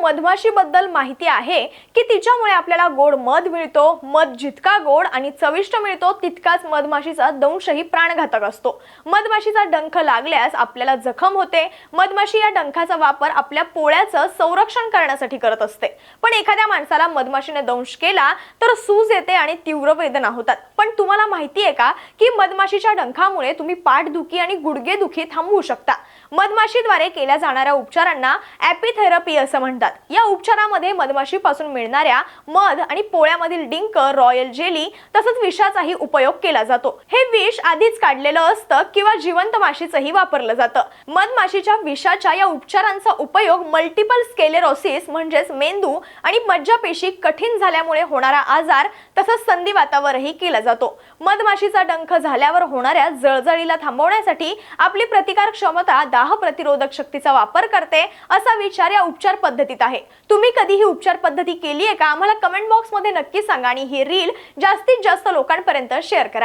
मधमाशी बद्दल माहिती आहे की तिच्यामुळे आपल्याला गोड मध मिळतो. मध जितका गोड आणि चविष्ट मिळतो तितकाच मधमाशीचा दंशही प्राणघातक असतो. मधमाशीचा डंख लागल्यास आपल्याला जखम होते. मधमाशी या डंखाचा वापर आपल्या पोळ्याचं संरक्षण करण्यासाठी करत असते. पण एखाद्या माणसाला मधमाशीने दंश केला तर सूज येते आणि तीव्र वेदना होतात. पण तुम्हाला माहिती आहे का की मधमाशीच्या डंखामुळे तुम्ही पाठदुखी आणि गुडघेदुखी थांबवू शकता. मधमाशीद्वारे केल्या जाणाऱ्या उपचारांना ॲपिथेरपी असं म्हणतात. या उपचारामध्ये मधमाशीपासून मिळणाऱ्या मध आणि पोळ्यामधील डिंक रॉयल जेली तसंच विषाचाही उपयोग केला जातो. हे विष आधीच काढलेलं असतं किंवा जिवंत माशीचंही वापरलं जातं. मधमाशीच्या विषाच्या या उपचारांचा उपयोग मल्टिपल स्केलेरोसिस म्हणजेच मेंदू आणि मज्जापेशी कठीण झाल्यामुळे होणारा आजार तसंच संधिवातावरही केला जातो. मधमाशीचा डंख झाल्यावर होणाऱ्या जळजळीला थांबवण्यासाठी आपली प्रतिकार क्षमता दाह प्रतिरोधक शक्तीचा वापर करते असा विचार या उपचार पद्धतीत आहे. तुम्ही कधी ही उपचार पद्धती केली आहे का? आम्हाला कमेंट बॉक्समध्ये नक्की सांगा आणि ही रील जास्तीत जास्त लोकांपर्यंत शेअर करा.